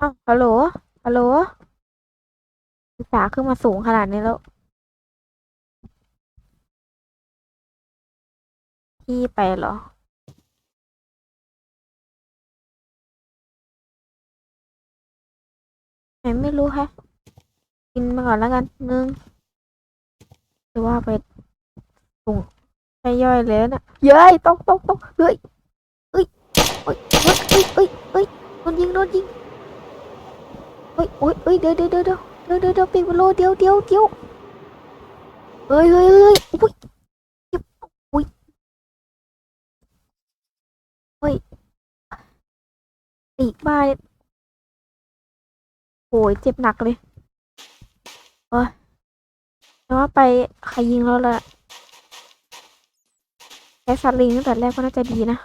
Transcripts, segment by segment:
อ้าวฮัลโหล ฮัลโหลศึกษาขึ้นมาสูงขนาดนี้แล้ว พี่ไปเหรอ ไหนไม่รู้ฮะ กินมาก่อนแล้วกันนึงหรือว่าไปสูงไปย่อยเลยนะเย้ยตกตกตกเฮ้ยเอ้ยเอ้ยเอ้ยเอ้ยเอ้ยเอ้ยโดนยิงโดนยิง ฮ้ยโอ้ยเอ้ยเดี๋ยวเดี๋ยวเดี๋ยวเดี๋ยวเดี๋ยวเดี๋ยวปีกโลเดี๋ยวเดี๋ยวเดี๋ยวเฮ้ยเฮ้ยเฮ้ยอุ้ยเจ็บอุ้ยเฮ้ยปีบ้าโอ้ยเจ็บหนักเลยเอ้ยแต่ว่าไปใครยิงแล้วล่ะแค่สัตว์ลิงตั้งแต่แรกก็น่าจะดีนะ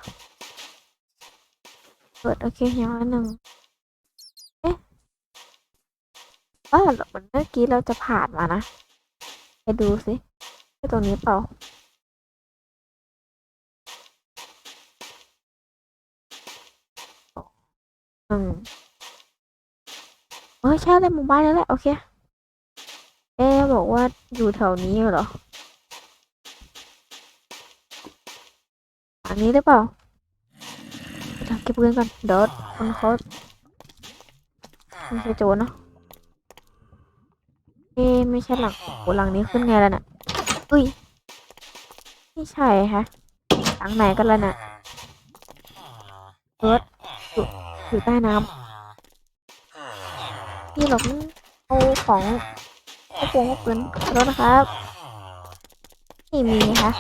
เปิดโอเคอย่างละหนึ่ง ว่าเหมือนเมื่อกี้เราจะผ่านมานะ ไปดูสิใช่ตรงนี้เปล่าอืมเออใช่เลยหมู่บ้านนั่นแหละ โอเค เอ๊ะบอกว่าอยู่แถวนี้เหรออันนี้หรือเปล่าเดี๋ยวเก็บเงินก่อนเดี๋ยวคนเขาไม่ใช่โจรเนาะ เอ๊ไม่ใช่หลังโหหลังนี้ขึ้นไงแล้วน่ะอุ้ยไม่ใช่ฮะหลังไหนกันแล้วน่ะอยู่ใต้น้ำพี่หลบเอาของเอาปงเอาปืนขอโทษนะครับไม่มีคะ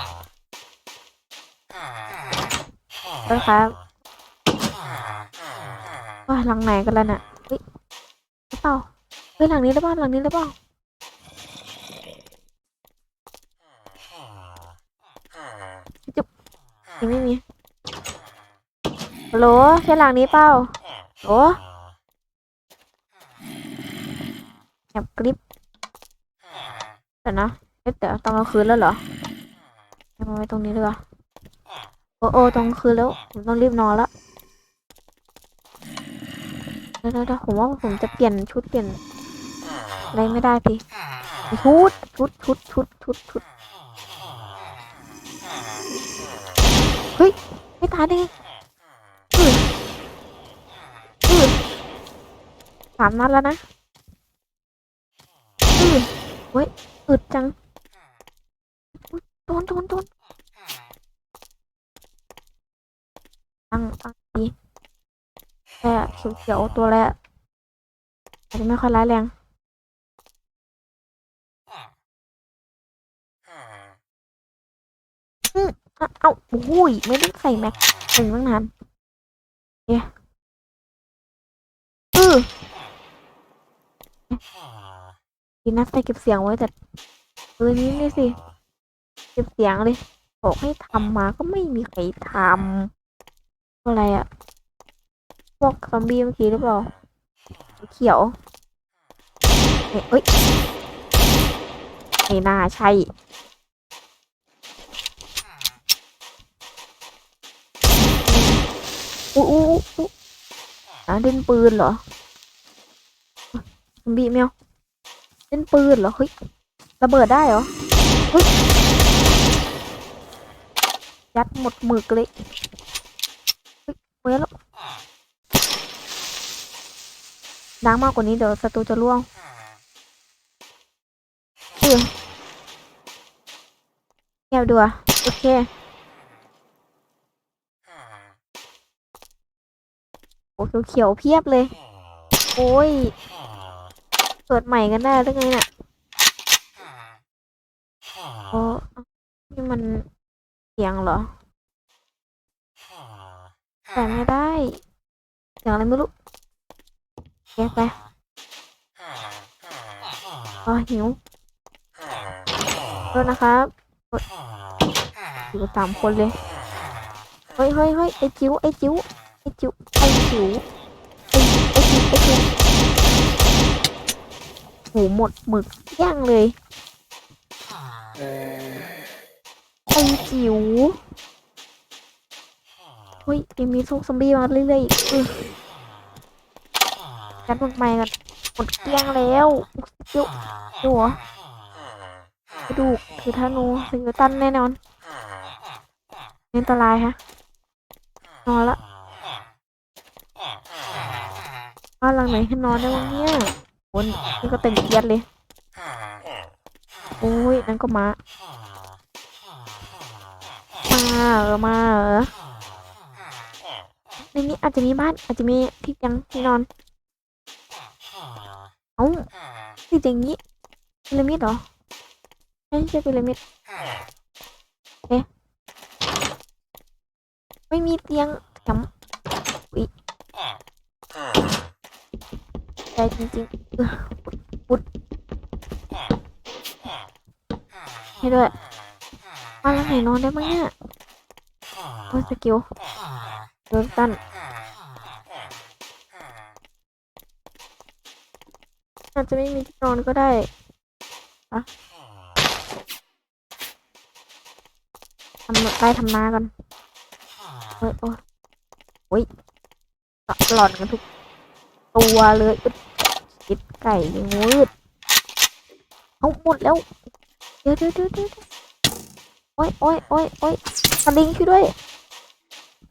ขอโทษครับว่าหลังไหนกันแล้วน่ะเฮ้ยเปล่าเฮ้ยหลังนี้หรือเปล่าหลังนี้หรือเปล่า ยังไม่มีฮัล โหลใช่หลังนี้เปล่าโอ้แอบกริปเดี๋ยวนะเอ๊ะเดี๋ยวตอนกลางคืนแล้วเหรอเอามาไว้ตรงนี้ดีกว่าโอ้โอ้ตองคืนแล้ว ผมต้องรีบนอนแล้วเดี๋ยวผมว่าผมจะเปลี่ยนชุดเปลี่ยนอะไรไม่ได้สิชุดชุดชุดชุดชุดชุดไม่ตายได้ไงอืออือ สามนัดแล้วนะอือเว้ยอึดจังโดนโดนโดนตั้งตั้งดีแต่เขียวๆตัวแรกอาจจะไม่ค่อยร้ายแรงอะเอ้าโอ้ยไม่ได้ใส่แม็กหนึ่ตั้งนานเอ๊ะอือ ดีนะใส่เก็บเสียงไว้แต่เออนี้นี่สิ เก็บเสียงเลยบอกให้ทำมาก็ไม่มีใครทำอะไรอะพวกซอมบี้เมื่อกี้หรือเปล่าเขียวเอ้ยไม่น่าใช่อู้อู้อู้อู้อะเล่นปืนเหรอ ซอมบี้แมวเล่นปืนเหรอเฮ้ยระเบิดได้เหรอเฮ้ยยัดหมดหมึกเลยเฮ้ยเว้ยแล้วดังมากกว่านี้เดี๋ยวศัตรูจะล่วงเออเงียบดูอะโอเคโอ้เขียวๆเพียบเลย โอ้ย กิดใหม่กันได้ได้ไงเนี่ยโอ้นี่มันเสียงเหรอแต่ไม่ได้เสียงอะไรไม่รู้แกะไปอ๋อหิวโทษนะครับอยู่สามคนเลย เฮ้ยเฮ้ยเฮ้ยไอจิ๋วไอจิ๋วไอจิ๋วไอจิ๋วไอไอจิ๋วไอจิ๋วโหูหมดหมึกย่างเลยไอจิ๋วเฮ้ยยังมีซุกซอมบี้มาเรื่อยๆอีกเอกันพวกใหม่กันหมดเกลี้ยงแล้วเดี๋วดูเหรอกระดูกถือธนูสกิลตันแน่นอนอันตรายฮะนอนละบ้านหลังไหนให้นอนได้วะเนี่ย นนี่ก็เต็มเอียดเลย โอ้ย นั่นก็มา มาเออมาเออในนี้อาจจะมีบ้านอาจจะมีที่ยังที่นอน เอ้าที่อย่างนี้พีระมิดเหรอไม่ใช่พีระมิดเอ๊ะไม่มีเตียงแถมอุ๊ย ใจจริงๆปุ๊ดให้ด้วยมาแล้วไหนนอนได้บ้างเนี่ยโอ้สกิลเดินตันอาจจะไม่มีที่นอนก็ได้อะทำได้ทำนากันเฮ้ยโอ้ยโอ้ยหลอนกันทุกตัวเลยอึด จิดไก่ยังวืดเอาหมดแล้ว เดี๋ยวเดี๋ยวเดี๋ยวเดี๋ยวโอ้ยโอ้ยโอ้ยโอ้ยสลิงช่วยด้วย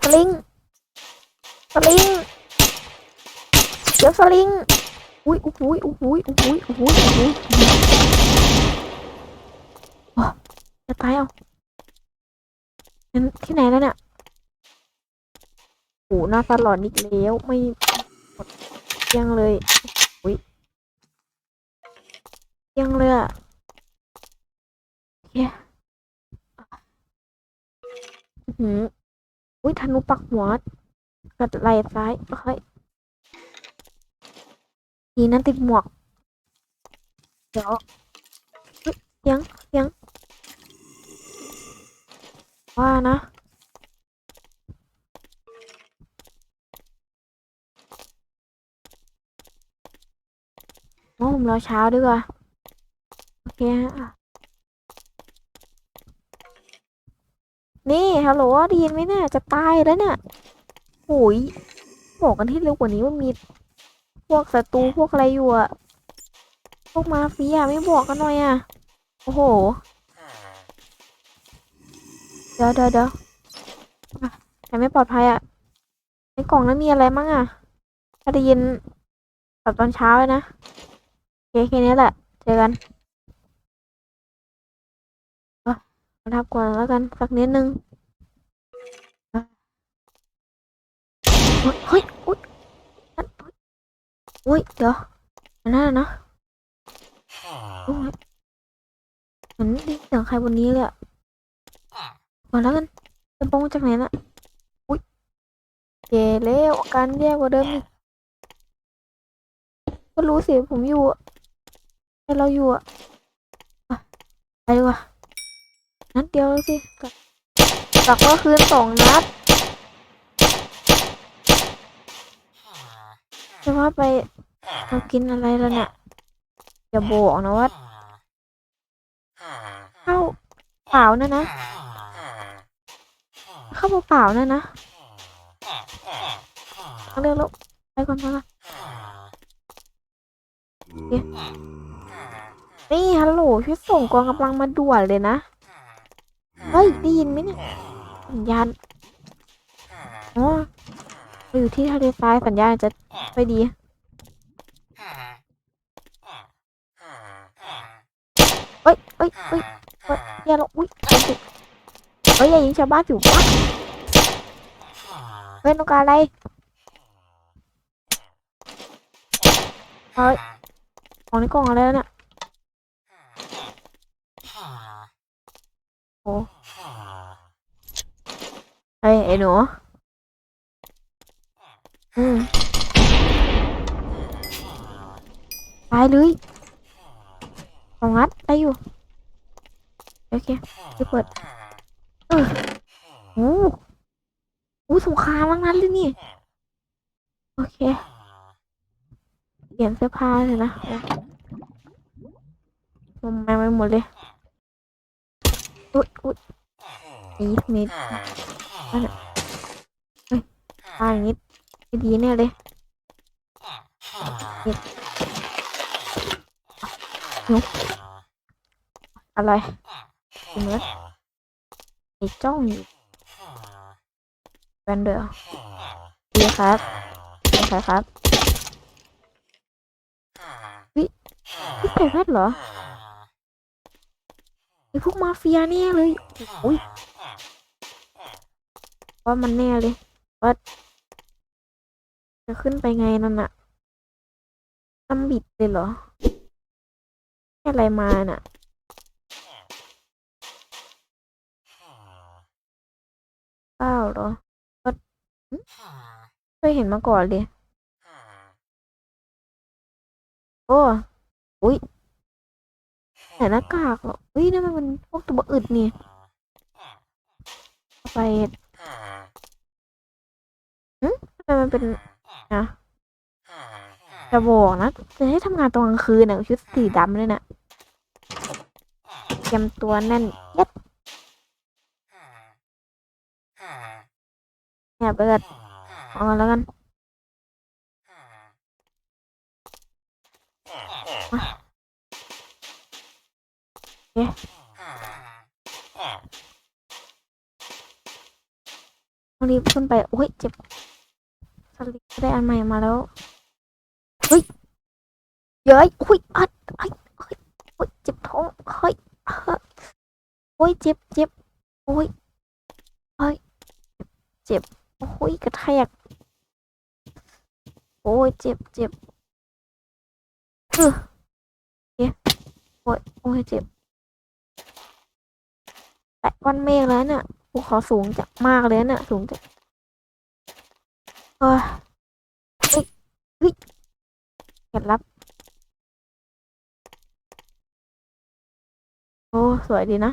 สลิงสลิงเดี๋ยวสลิงอุ้ยโอ้โหโอ้โหโอ้โหโอ้โหโอ้โหว้าจะตายเอานั่นที่ไหนแล้วเนี่ยโอ้หน้าสลอนอีกแล้วไม่หมดยังเลย อุ้ยยังเลยอะโอเคอื้อหืออุ้ยธนูปักหัวกัดไหล่ซ้ายเฮ้ยดีนั้นติดหมวก เดี๋ยวเยเสียงเสียงว่านะ งั้ผมรอเช้าดีกว่า โอเคฮะ นี่ฮัลโหลได้ยินไหมเนี่ย จะตายแล้วเนี่ยโอ้ยบอกกันที่เร็วกว่านี้ว่ามี พวกศัตรูพวกอะไรอยู่อะพวกมาเฟียไม่บอกกันหน่อยอะโอ้โห เดี๋ยวเดี๋ยวเดี๋ยวอะแต่ไม่ปลอดภัยอะในกล่องนั้นมีอะไรมั่งอะถ้าได้ยินแบบตอนเช้าเลยนะ เคแค่นี้แหละ เจอกันอะมาทับก่อนแล้วกัน สักนิดนึงเฮ้ยเฮ้ยเฮ้ยอุ้ยเดี๋ยวอันนั่นนะนะเหมือนได้เสียงใครบนนี้เลยอะมาแล้วกันจะบงจากไหนน่ะอุ้ยเย่แล้วการแย่กว่าเดิมอีกก็รู้สิผมอยู่ ให้เราอยู่อะอะไปดีกว่านัดเดียวสิกลับกับก็คืนสองนัดจะว่าไปเรากินอะไรแล้วเนี่ยอย่าบอกนะว่าข้าวเปล่านะนะข้าวเปล่านะนะเอาเร็วแล้วไปก่อนไปก่อน นี่ฮัลโหลช่วยส่งกองกำลังมาด่วนเลยนะ เฮ้ยได้ยินไหมเนี่ยสัญญาณอ๋อเราอยู่ที่ทะเลทรายสัญญาณจะไม่ดีเอ้ยเอ้ยเอ้ยเอ้ยอย่าลงอุ้ยเอาสิเฮ้ยอย่ายิงชาวบ้านอยู่ปะเฮ้ยต้องการอะไรเฮ้ยของในกล่องอะไรแล้วเนี่ยโอ้เฮ้ยไอ้ หนูอืมตายเลยสองนัดได้อยู่ โอเคจะเปิดเออโอ้โหสงครามทั้งนั้นเลยนี่ โอเค เปลี่ยนเสื้อผ้าเลยนะโอ้มมาไปหมดเลย อุ๊ยอุ๊ยนี่นี่ ตายอย่างนี้ไม่ดีแน่เลยนี่นุกอะไรจริงเลยไอ้จ้องอยู่แบนเดอร์ดีครับดีครับครับวิพี่ใส่แว่นเหรอไอ้พวกมาเฟียแน่เลยโอ้ย ว่ามันแน่เลยว่าจะขึ้นไปไงนั่นน่ะน้ำบิดเลยเหรอให้อะไรมาน่ะ เปล่าเหรอ ก็เคยเห็นมาก่อนเลย โอ้อุ้ยใส่หน้ากากเหรออุ้ยนั่นมันเป็นพวกตัวอึดนี่ไป หึทำไมมันเป็นนะจะบอกนะ จะให้ทำงานตอนกลางคืนน่ะชุดสีดำเลยน่ะเตรียมตัวแน่นเย็ดเนี่ยไปกันเอากันแล้วกันต้องรีบขึ้นไป โอ้ย เจ็บส ลิปได้อันใหม่มาแล้ว เฮ้ย เย้ยอุ้ยอัดไอ้เฮ้ยโอ้ยเจ็บท้องเฮ้ยเฮ้ยโอ้ยเจ็บเจ็บโอ้ยเฮ้ย เจ็บโอ้ยกระแทกโอ้ยเจ็บเจ็บเออเอ๊ะโอ้ยโอ้ยเจ็บแตะก้อนเมฆแล้วเนี่ยภูเขาสูงจังมากเลยเนี่ยสูงจัง เฮ้ยเฮ้ยเฮ้ยเคล็ดลับ โอ้ สวยดีนะ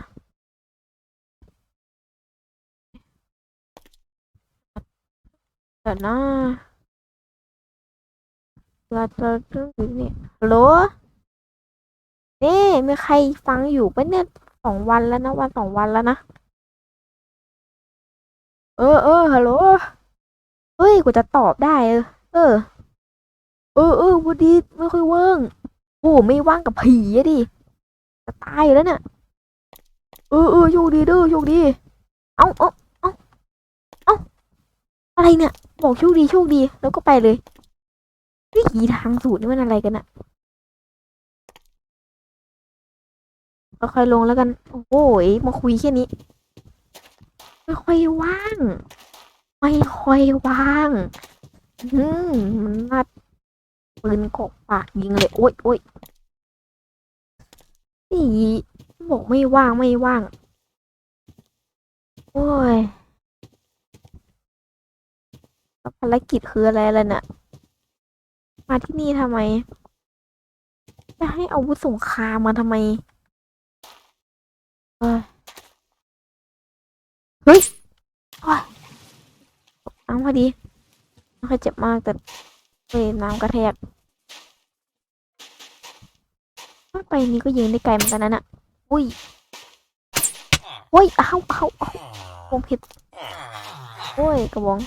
เดี๋ยวนะเราจะต้องอยู่นี่ฮัลโหลนี่มีใครฟังอยู่ปะเนี่ยสองวันแล้วนะ วันสองวันแล้วนะ เออเออฮัลโหล เฮ้ยกูจะตอบได้ เออ เออ เออเออวันดีไม่ค่อยว่างโอ้ไม่ว่างกับผีอะดิจะตายแล้วเนี่ยเออเออโชคดีเด้อโชคดี เอาเอาเอาเอาอะไรเนี่ย บอกโชคดีโชคดีแล้วก็ไปเลยวิธีทางสูตรนี่มันอะไรกันอะค่อยๆลงแล้วกัน โอ้ยมาคุยแค่นี้ ไม่ค่อยว่าง ไม่ค่อยว่าง อืมมันนัดปืนกกปากยิงเลย โอ๊ยโอ๊ยนี่บอกไม่ว่างไม่ว่าง โอ้ยภารกิจคืออะไรล่ะเนี่ยมาที่นี่ทำไม จะให้อาวุธสงครามมาทำไม เอ้ยเฮ้ยโอ้ย ตกน้ำพอดีไม่ค่อยเจ็บมากแต่เฮ้ยน้ำกระแทกถ้าไปนี้ก็ยิงได้ไกลเหมือนกันนะน่ะอุ้ยโอ้ยอ้าวอ้าวอ้าววงผิดโอ้ยกระบอง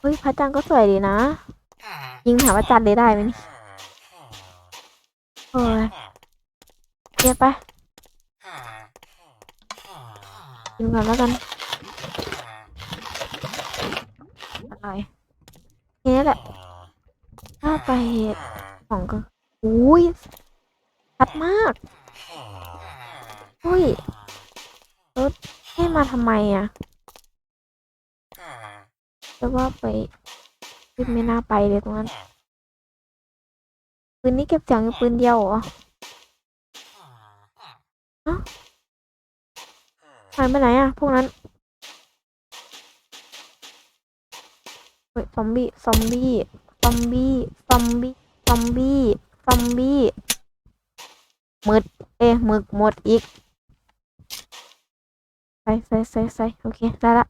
เฮ้ยพระจันทร์ก็สวยดีนะ ยิงหาพระจันทร์ได้ไหมนี่โอ้ยเรียบไปกินก่อนแล้วกัน อะไรแค่นี้แหละถ้าไปของก็อุ้ยชัดมากอุ้ยรถให้มาทำไมอะจะว่าไปไม่น่าไปเลยตรงนั้นปืนนี้เก็บเสียงอยู่ปืนเดียวเหรอหายไปไหนอะ พวกนั้น ฮ้ยซอมบี้ ซอมบี้ ซอมบี้ ซอมบี้ ซอมบี้ ซอมบี้มึดเอ๊ะมึกหมดอีกใส่ใส่ใส่ใส่โอเค ได้ละ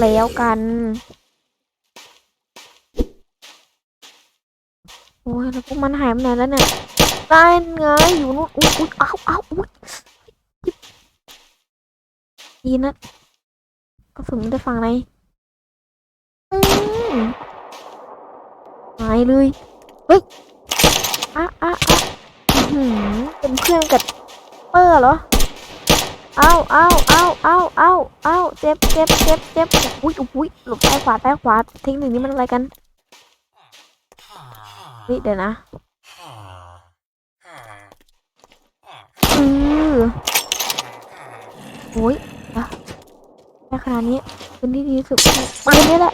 แล้วกัน โอ้ย แล้วพวกมันหายไปไหนแล้วเนี่ย ได้ไง อยู่นู่น อุ้ยอุ้ยอ้าวอ้าวอุ้ย ดีนะกระสุนมันจะฝั่งไหนอืมหายเลยเฮ้ยอะอะอะอื้อหือเป็นเพื่อนกับเปอร์เหรอเอาเอาเอาเอาเอาเอาเจ็บเจ็บเจ็บเจ็บอุ้ยอุ้ยหลบซ้ขวาซ้ขวาเทคนิคนี้มันอะไรกันเฮ้ยเดี๋ยวนะอือโอ้ย อะแค่ขนาดนี้เป็นที่ดีที่สุดปืนนี่แหละ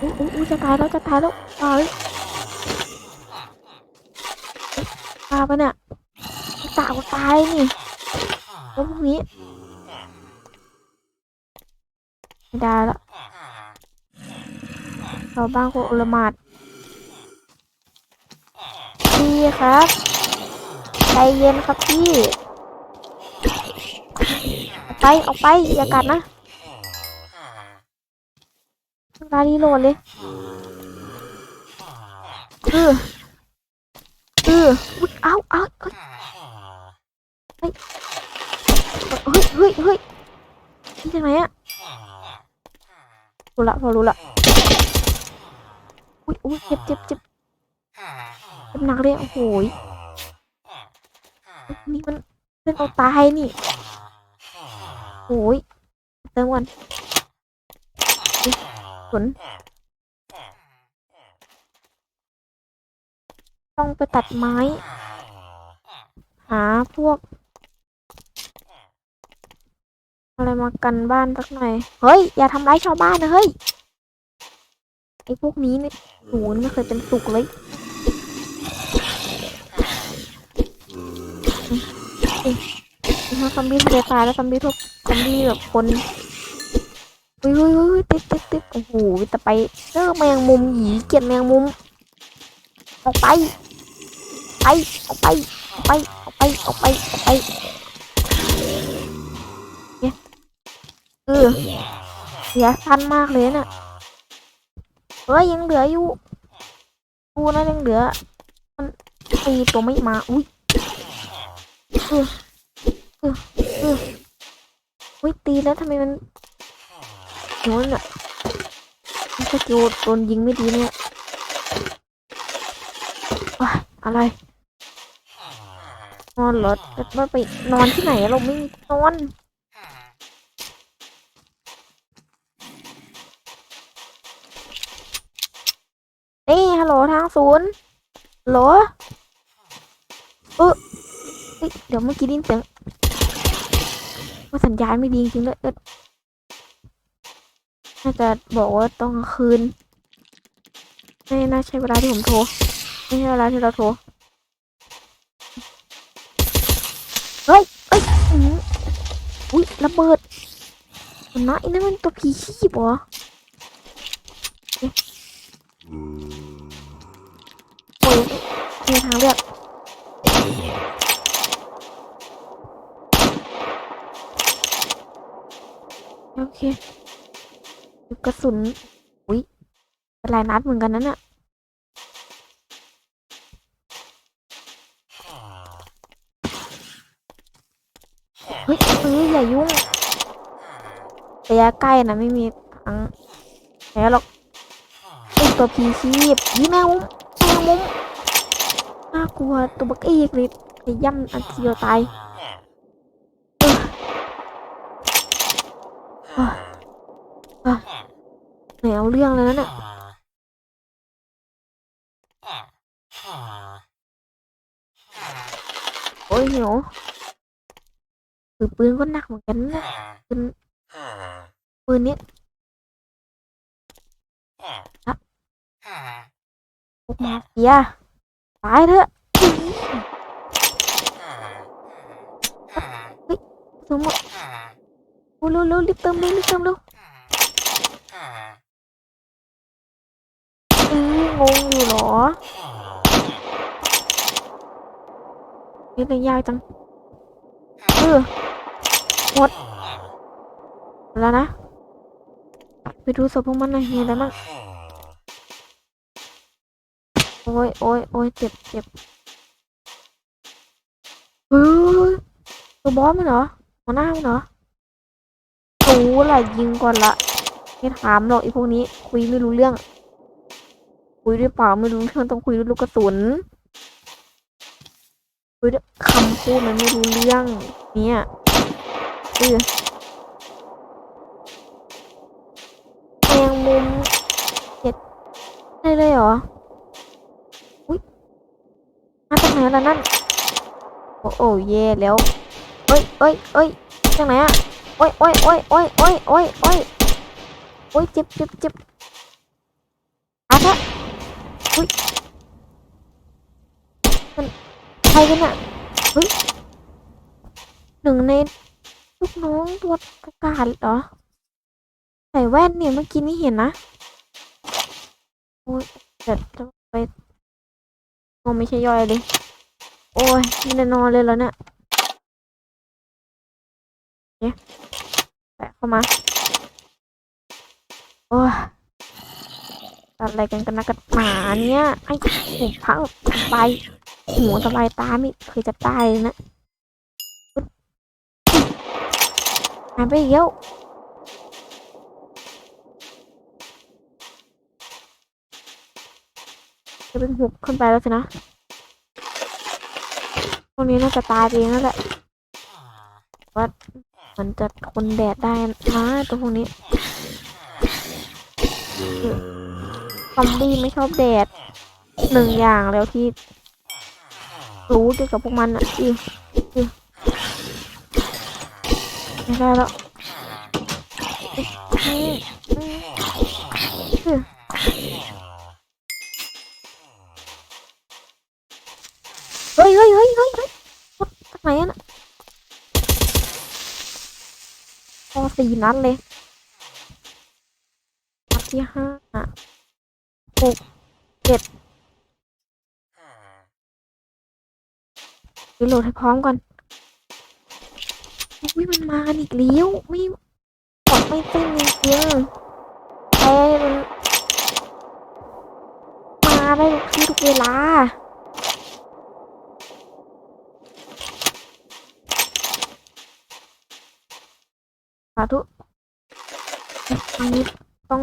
อุ้ยอุ้ยอุ้ยจะตายแล้วจะตายแล้วตายตายไปะเนี่ยตายก็ตายนี่แล้วพวกนี้ไม่ได้ละชาวบ้านโคตรโอลหมาดพี่ครับ ใจเย็นครับพี่ออกไปออกไปอย่ากัดนะเวลานี้โหลดเลยเออเอออุ๊ยเอาเอาเฮ้ยเฮ้ยเฮ้ยเฮ้ยนี่จากไหนอะรู้ละพอรู้ละอุ้ยอุ้ยเจ็บเจ็บเจ็บเจ็บหนักเลยโอ้โหย นี่มันเรื่องเอาตายนี่โอ้ยเติมก่อนฝนต้องไปตัดไม้ หาพวก อะไรมากันบ้านสักหน่อย เฮ้ย อย่าทำร้ายชาวบ้านนะเฮ้ยไอ้พวกนี้เนี่ยหนูไม่เคยเป็นสุขเลย ถ้าซอมบี้ทะเลทรายแล้วซอมบี้ทุกซอมบี้แบบคนเฮ้ยเฮ้ยเฮ้ยติดติดติดโอ้โหแต่ไปเจอแมงมุมหยีเกลียดแมงมุมออกไปไปออกไปออกไปออกไปออกไปออกไปเนี่ยเออเสียสั้นมากเลยน่ะเฮ้ยยังเหลืออยู่กูนะยังเหลือ มันตีตัวไม่มาอุ้ย อุ้ยตีแล้วทำไมมันโดนอะมันสกิลโดนยิงไม่ดีเนี่ยว้าอะไร นอนเหรอแต่ว่าไปนอนที่ไหนเราไม่มีนอนนี่ฮัลโหลทางศูนย์ฮัลโหลเออ เดี๋ยวเมื่อกี้ได้ยินเสียงว่าสัญญาณไม่ดีจริงด้วยน่าจะบอกว่าต้องคืนไม่น่าใช่เวลาที่ผมโทรไม่ใช่เวลาที่เราโทรเฮ้ยเอ้ยอุ้ยระเบิดมันนะไอ้นั่นมันตัวผีขี้บเหรอเอ๊ะโอ้ยมีทางเลือก โอเคกระสุน อุ้ยเป็นลายนัดเหมือนกันนั่นน่ะเฮ้ยเฮ้ยอย่ายุ่งระยะใกล้นะไม่มีทางแพ้หรอกไอตัวพีชีพยี่แมงมุมแมงมุมน่ากลัวตัวบักเอกเลยไอ้ย่ำอันเดียวตายเออเออเออไหน เอาเรื่องเลยนั่นน่ะโอ้ยหิวถือปืนก็หนักเหมือนกันนะปืนนี้พวกมาเฟียตายเถอะสมมติโอ้เร็วเร็วรีบเติมเร็วรีบเติมเร็วอือ งงอยู่เหรอนี่เลยยากจัง เออหมดแล้วนะ ไปดูศพพวกมันหน่อยมีอะไรบ้างโอ้ยโอ้ยโอ้ยเจ็บเจ็บตัวบอสมันเหรอหัวหน้ามันเหรอรู้แหละยิงก่อนละไม่ถามหรอกไอ้พวกนี้ คุยไม่รู้เรื่อง คุยด้วยเปล่าไม่รู้เรื่องต้องคุยด้วยลูกกระสุนคุยด้วยคำพูดมันไม่รู้เรื่องเนี่ยเออแมงมุมเจ็ดได้เลยเหรออุ้ยมาจากไหนล่ะนั่นโอ้โอ้เย่แล้วเอ้ยเอ้ยเอ้ยจากไหนอะโอ้ยโอ้ยโอ้ยโอ้ยโอ้ยโอ้ยโอ้ยโอ้ยเจ็บเจ็บเจ็บอาแท้ อุ้ยมันใครกันอะเฮ้ยหนึ่งในลูกน้องตัวประกาศเหรอใส่แว่นเนี่ยเมื่อกี้นี่เห็นนะโอ้ยเดี๋ยวจะไปงงไม่ใช่ย่อยเลย โอ้ยไม่ได้นอนเลยแล้วเนี่ยเนี่ยแปะเข้ามา โอ้ย ตัดอะไรกันกันนะกันหมาเนี่ยไอ้หูพังสบายหูสบายตาไม่เคยจะตายเลยนะหายไปอีกแล้วจะเป็นหุบขึ้นไปแล้วสินะพวกนี้น่าจะตายไปเองนั่นแหละว่ามันจะทนแดดได้นะตัวพวกนี้ ซอมบี้ไม่ชอบแดดหนึ่งอย่างแล้วที่ รู้เกี่ยวกับพวกมันอะอีอีไม่ได้แล้วอืมอืมอืมเฮ้ยเฮ้ยเฮ้ยเฮ้ยเฮ้ยจากไหนอะน่ะพอสี่นัดเลยนัดที่ห้า หกเจ็ดรีโหลดให้พร้อมก่อนอุ้ยมันมากันอีกแล้วไม่กดไม่ติ้งจริงๆแต่มันมาได้ทุกที่ทุกเวลาสาธุอันนี้ต้อง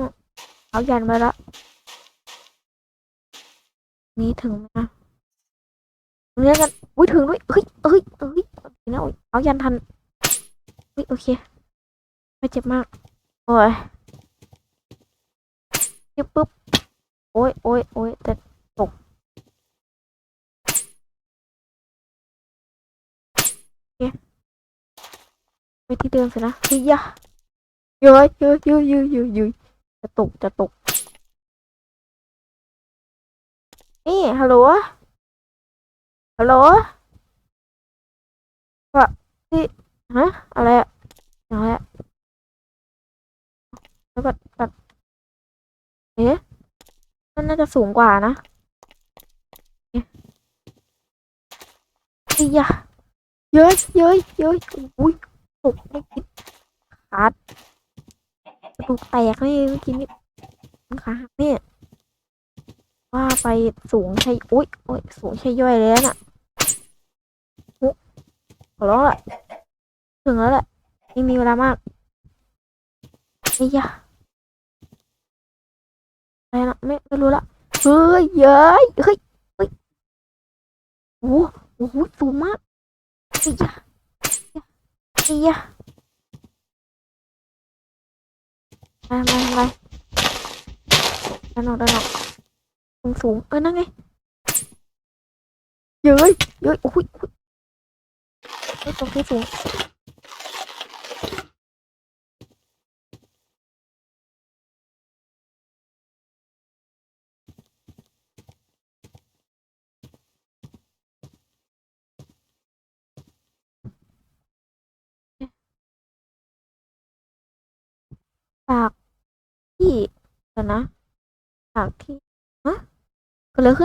เอายันไปละ นี่ถึงไหมนะตรงนี้กันอุ้ยถึงด้วยเฮ้ยเฮ้ยเฮ้ยโอเคนะโอ้ยเอายันทันเฮ้ยโอเคไม่เจ็บมากโอ้ยเจ็บปุ๊บโอ้ยโอ้ยโอ้ยแต่ตกโอเคไปที่เดิมสินะเฮ้ยยะเยอะเยอะเยอะเยอะเยอะเยอะจะตกจะตก นี่ฮัลโหลฮัลโหลว่าที่ฮะอะไรอะอะไรแล้วก็ตัดเอ๊ะมันน่าจะสูงกว่านะเอ๊ะเฮ้ยเยอะเยอะเยอะอุ้ยตกไม่คิดขาดกระดูกแตกนี่เมื่อกี้นี่ขาหักเนี่ย ว่าไปสูงใช่อุ้ยโอ้ยสูงใช่ย่อยเลยน่ะขอร้องละถึงแล้วแหละไม่มีเวลามากไอ้ยะอะไรนะไม่ไม่รู้ละเฮ้ยเย้ยเฮ้ยเฮ้ยโอ้โหโอ้โหสูงมากไอ้ยะไอ้ยะมามามาด้านนอกด้านนอก สูงเออนั่นไงเย้ยเย้ยโอ้ยโอ้ยเฮ้ยตรงที่สูงปากที่เดี๋ยวนะปากที่ฮะ Có lớn.